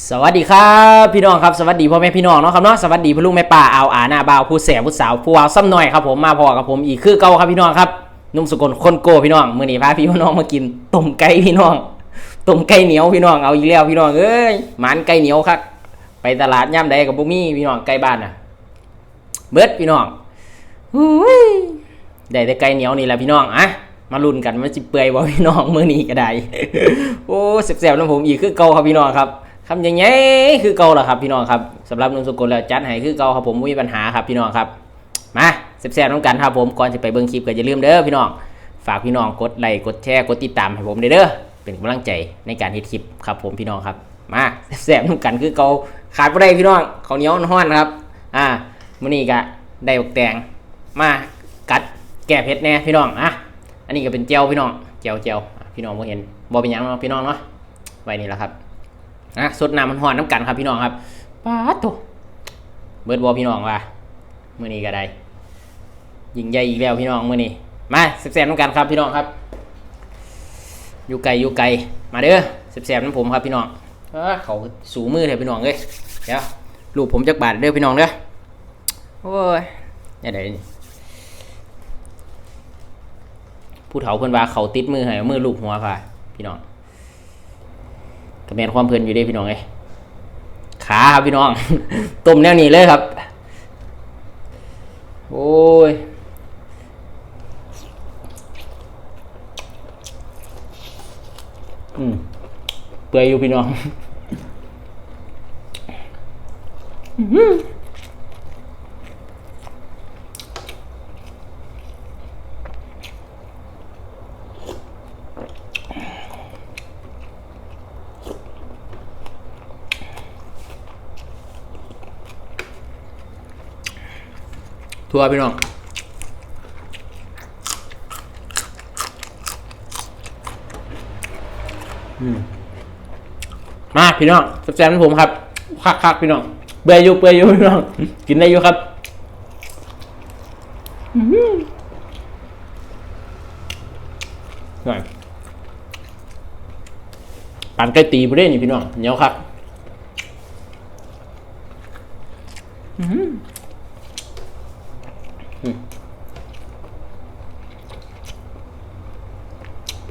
สวัสดีครับพี่น้องครับสวัสดีพ่อแม่พี่น้องเนาะครับเนาะสวัสดีพ่อลุงแม่ป้าเอาอาหน้าบ่าวผู้แสบผู้สาวผู้วาวซ้ำหน่อยครับผมมาพอกับผมอีกคือเก่าครับพี่น้องครับนุ่มสกลคนโกพี่น้องมื้อนี้พาพี่น้องมากินต้มไก่พี่น้องต้มไก่เหนียวพี่น้องเอาอีกแล้วพี่น้องเอ้ยหมันไก่เหนียวครับไปตลาดย่ำใดกับบุมี่พี่น้องไก่บ้านน่ะเบิดพี่น้องได้แต่ไก่เหนียวนี่แหละพี่น้องอะมาลุ้นกันว่าจิเปื่อยบ่พี่น้องมื้อนี้ก็ได้โอ้แซ่บๆน้ำผมอีกคือเก่าครับพี่น้องครับ คำยังไงคือเก่าล่ะครับพี่น้องครับสำหรับนุ่มสกุลแล้วจัดให้คือเก่าครับผมไม่มีปัญหาครับพี่น้องครับมาแซ่บๆน้ำกันครับผมก่อนจะไปเบิ่งคลิปก็อย่าลืมเด้อพี่น้องฝากพี่น้องกดไลค์กดแชร์กดติดตามให้ผมเด้อเป็นกำลังใจในการเฮ็ดคลิปครับผมพี่น้องครับ มาแซ่บๆน้ำกันคือเก่าขาดบ่ได้พี่น้องเขาเหนียวฮ้อนครับ อ่ามื้อนี้ก็ได้บกแตงมากัดแก้เผ็ดแน่พี่น้องอะอันนี้ก็เป็นเจียวพี่น้องเจียวเจียวอะพี่น้องบ่เห็นบ่เป็นยังเนาะพี่น้องเนาะไว้นี่แหละครับ อะสดน้ำมันฮ้อนน้ำกันครับพี่น้องครับป๊าดโตเบิร์ดบ่พี่น้องว่ามื้อนี้ก็ได้ยิงใหญ่อีกแล้วพี่น้องมื้อนี้มาแซ่บๆน้ำกันครับพี่น้องครับอยู่ไกลอยู่ไกลมาเด้อแซ่บๆน้ำผมครับพี่น้องเขาสูมือเถอะพี่น้องเอ้ยเดี๋ยวลูกผมจักบาทเด้อพี่น้องเด้อโอ้ยนี่ไดนี่ผู้เฒ่าเพิ่นว่าเขาติดมือให้มือลูกหัวค่ะพี่น้อง กระแมนความเพลินอยู่ด้พี่น้องไอขาครับพี่น้อง ต้มแนวนี้เลยครับ โอ้ยอืมเปื่อยอยู่พี่น้อง ทัวพี่น้องมาพี่น้องแซ่บผมครับคักคักพี่น้องเบื่ออยู่เบื่ออยู่พี่น้อง กินได้อยู่ครับอื้อหือหน่อยปั่นไก่ตีไปเรื่อยนี่พี่น้องเหนียวครับอื้อหืออืม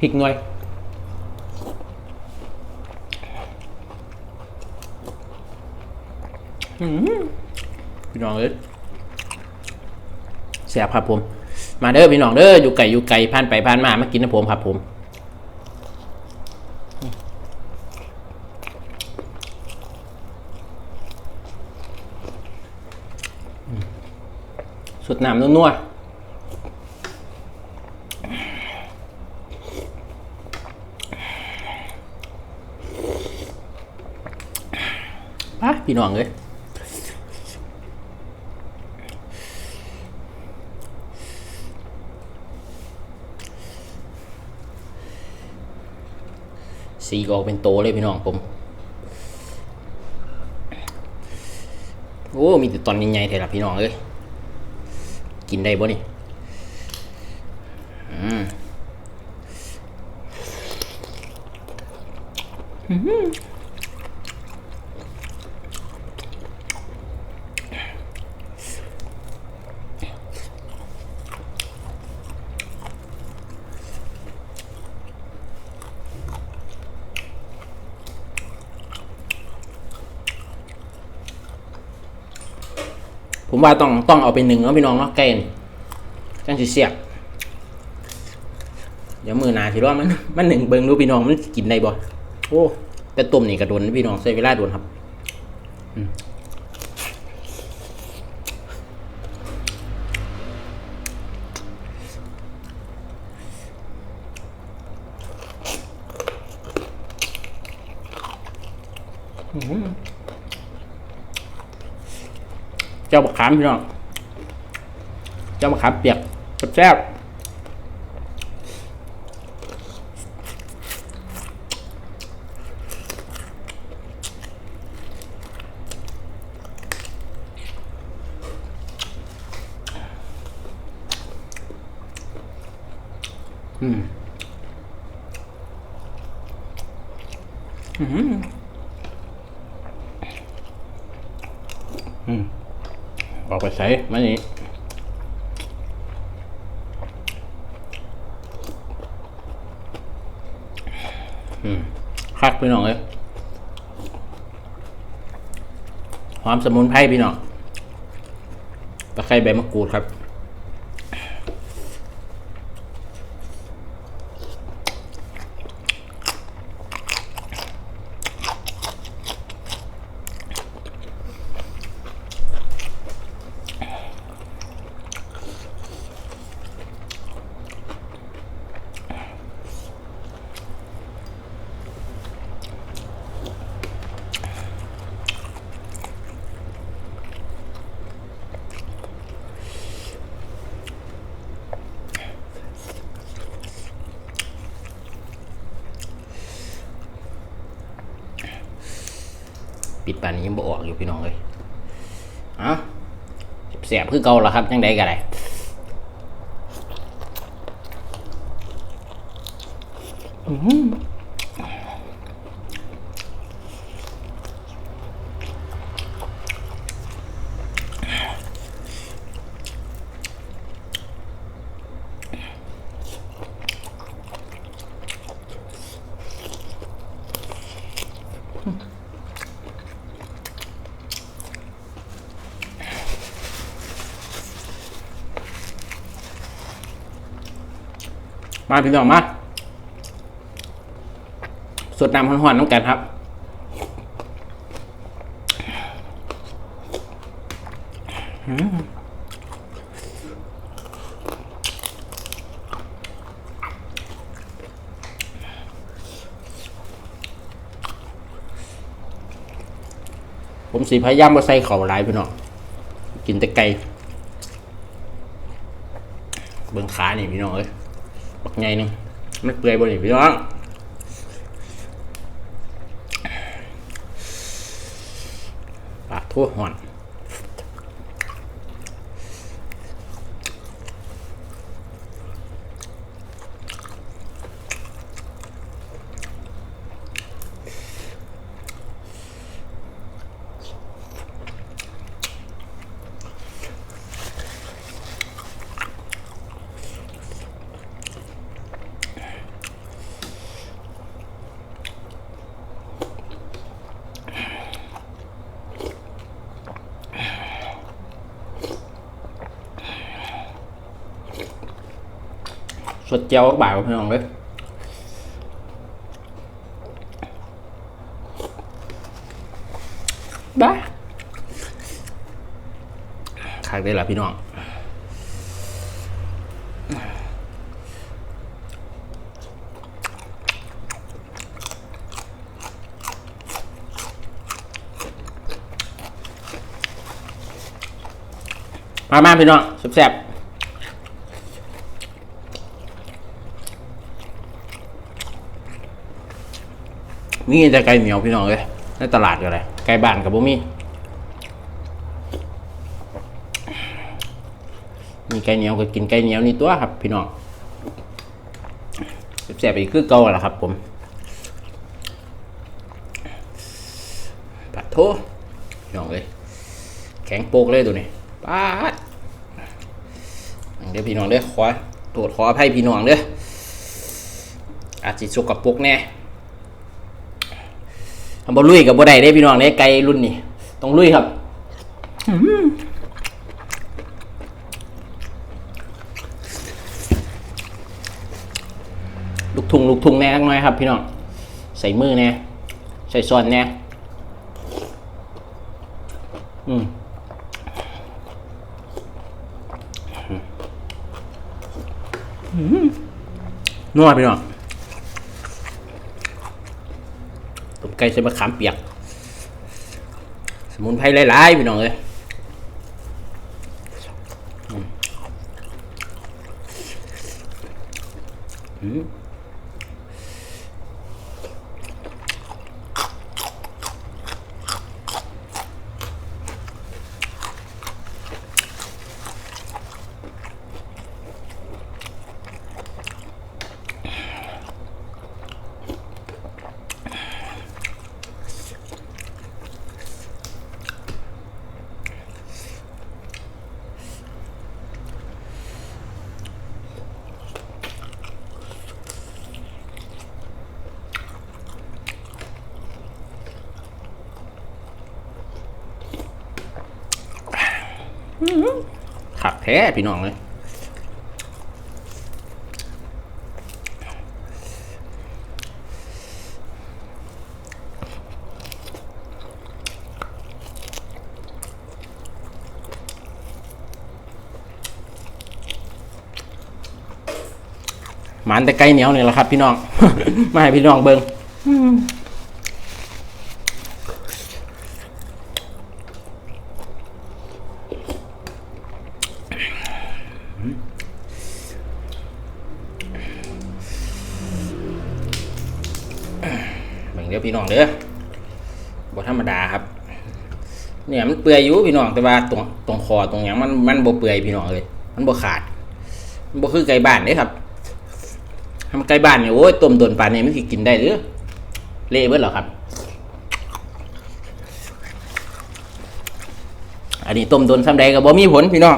พริกหน่อยพี่น้องเอ้ยแซ่บครับผม มาเด้อพี่น้องเด้ออยู่ไก่อยู่ไก่ผ่านไปผ่านมามากินนะผมครับผมสุดน้ำนัวๆ พี่น้องเอ้ยสีก็ออกเป็นโตเลยพี่น้องผม โอ้ มีแต่ตอนใหญ่ๆเท่าละพี่น้องเอ้ย กินได้บ่นี่อืม ผมว่าต้องต้องเอาไปหนึ่งเนาะพี่น้องเนาะไก่นี่จังสิเสียบเดี๋ยวมือหนาสิว่ามันมันหนึ่งเบิงดูพี่น้องมันกินได้บ่โอ้แต่ต้มนี่กระโดนพี่น้องใช้เวลาโดนครับอืม เจ้าบักขามพี่น้องเจ้าบักขามเปียกแซ่บอืมอืมอืม ออกไปใส่มานี่คักพี่น้องเลยความสมุนไพรพี่น้องตะไคร้ใบมะกรูดครับ ปิดปานนี้ยังบ่ออกอยู่พี่น้องเลยเอ้าเสียบคือเก่าแล้วครับยังไดก็ได้อื้อ มาพี่น้องมาสดน้ำหอนๆน้ำกันครับผมสีพยายามมาใส่เขาหลายพี่น้องกินแต่ไก่เบื้องขานี่พี่น้องเอ้ย ไงนึงไม่เปื่อยบนอีกพี่น้องปากทั่วหอน สดเจียวบ่ายพี่น้องเลยบ้าคักได้ละพี่น้องมามาพี่น้องแซ่บ มีแต่ไก่เหนียวพี่น้องเลยในตลาดก็เลยไก่บ้านกับบุมีมีไก่เหนียวก็กินไก่เหนียวนี่ตัวครับ พี่น้องแซ่บๆอีกคือเก่าแหละครับ ผมปัดโทพี่น้องเลยแข็งโปกเลยตัวนี้ป้าดเดี๋ยวพี่น้องเด้อขอโทษขออภัยพี่น้องเด้ออาจจะสกปรกแน่ บอลุยกับบ่ได้เด้พี่น้องเด้ไก่รุ่นนี้ต้องลุยครับลูกทุ่งลูกทุ่งแน่นักหน้อยครับ พี่น้องใส่มือแน่ใส่ซ้อนแน่อืมนวดไปหน่อยต้ม ไก่ใส่มะขามเปียก สมุนไพรหลายๆพี่น้องเลย แท้พี่น้องเลยหมันแต่ไก่เหนียวนี่แหละครับ พี่น้อง มาให้พี่น้องเบิง เบิ่งเด้อพี่น้องเด้อบ่ธรรมดาครับเนี่ยมันเปื่อยอยู่พี่น้องแต่ว่าตรงตรงคอตรงหยังมันมันบ่เปื่อยพี่น้องเลย มันบ่ขาดมันบ่คือไก่บ้านเด้ครับทำไก่บ้านเนี่ยโอ้ยต้มโดนปานนี้มันสิกินได้หรือเละเบิดหรอครับ อันนี้ต้มโดนซ้ำใดก็บ่มีผลพี่น้อง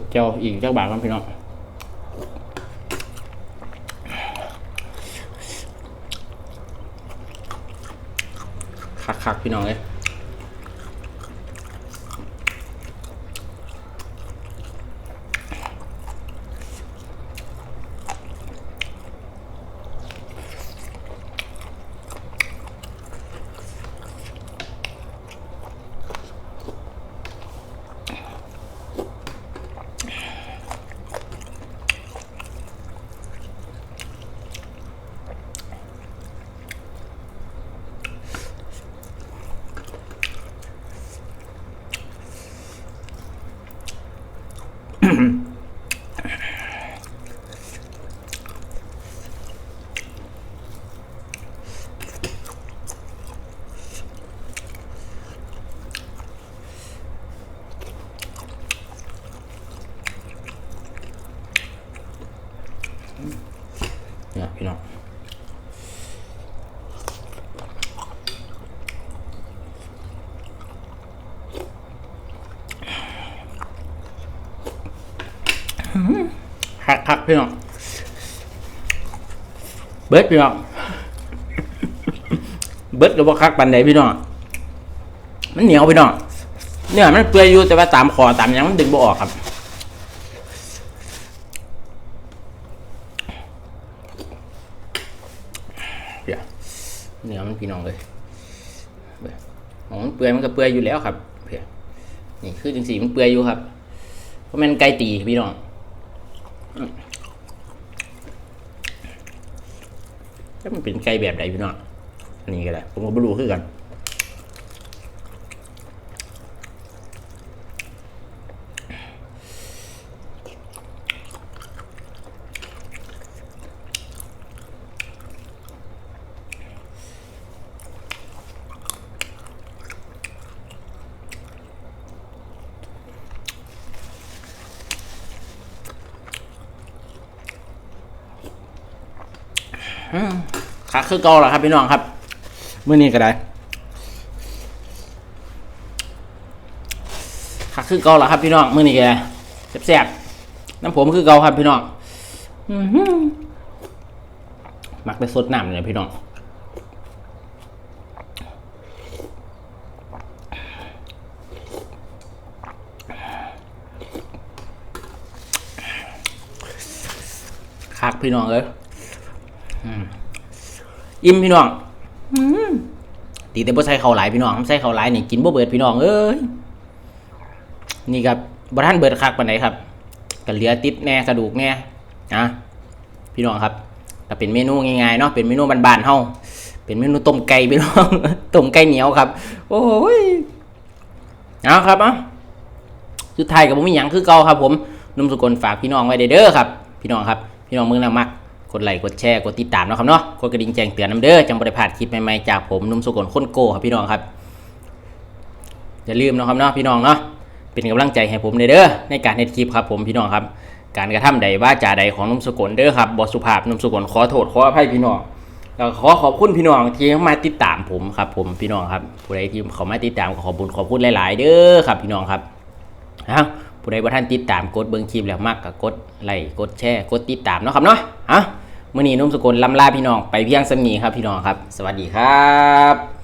ดเจ้าอีกเจ้าบาทครับพี่น้องคักๆพี่น้องเลยเนี่ยพี่น้อง คักคักพี่น้องเบิร์ดพี่น้องเบิร์ดกับว่าคักปันใดพี่น้องมันเหนียวพี่น้องเนี่ยมันเปื่อยอยู่แต่ว่าตามคอตามยังมันดึงบ่ออกครับเดี๋ยวเนื้อมันพี่น้องเลยของมันเปื่อยมันก็เปื่อยอยู่แล้วครับเพียนี่คือจังสีมันเปื่อยอยู่ครับเพราะมันไก่ตีพี่น้อง แล้วมันเป็นไก่แบบไหนพี่น้องนี่ก็ได้ผมก็ไม่รู้คือกัน คักคือเก่าแล้วครับพี่น้องครับเมื่อนี้ก็ได้คักคือเก่าแล้วครับพี่น้องเมื่อนี้ก็ได้แซ่บๆน้ำผมคือเก่าครับพี่น้องอือหือมักไปสดน้ำเลยพี่น้องคักพี่น้องเอ้ย อิ่มพี่น้องอืมตีแต่บ่ใส่ข้าวหลายพี่น้องใส่ข้าวหลายนี่กินบ่เบิดพี่น้องเอ้ยนี่ครับบ่ทันเบิดคักปานใดครับก็เหลือติดแหน่กระดูกแหน่นะพี่น้องครับก็เป็นเมนูง่ายๆเนาะเป็นเมนูบ้านๆเฮาเป็นเมนูต้มไก่พี่น้องต้มไก่เหนียวครับ โอ้ยเอาครับเอะสุดท้ายก็บ่มีหยังคือเก่าครับ ผมหนุ่มสุกลฝากพี่น้องไว้เด้อครับ พี่น้องครับ พี่น้องมึงน่ะมักก ดไลค์กดแชร์กดติดตามเนาะครับเนาะกดกระดิ่งแจ้งเตือนน้ำเด้อจังบ่ได้พลาดคลิปใหม่ๆจากผมนุ่มสกลคนโกครับพี่น้องครับอย่าลืมเนาะครับเนาะพี่น้องเนาะเป็นกำลังใจให้ผมเด้อในการเฮ็ดคลิปครับผมพี่น้องครับ การกระทำใดว่าจาใดของนุ่มสกลเด้อครับบอสุภาพนุ่มสกลขอโทษขออภัยพี่น้องแล้วขอขอบคุณพี่น้องที่เข้ามาติดตามผมครับ ผมพี่น้องครับผู้ใดที่เขามาติดตามขอบคุญขอบคุณหลาย ๆ เด้อครับพี่น้องครับอ้าวผู้ใดบ่ท่านติดตามกดเบิ่งคลิปแล้วมากก็กดไลค์กดแชร์กดติดตามเนาะครับเนาะอะ มื่อนี้นุ่มสกุลลำลาพี่น้องไปเพียงสมีครับพี่น้องครับ สวัสดีครับ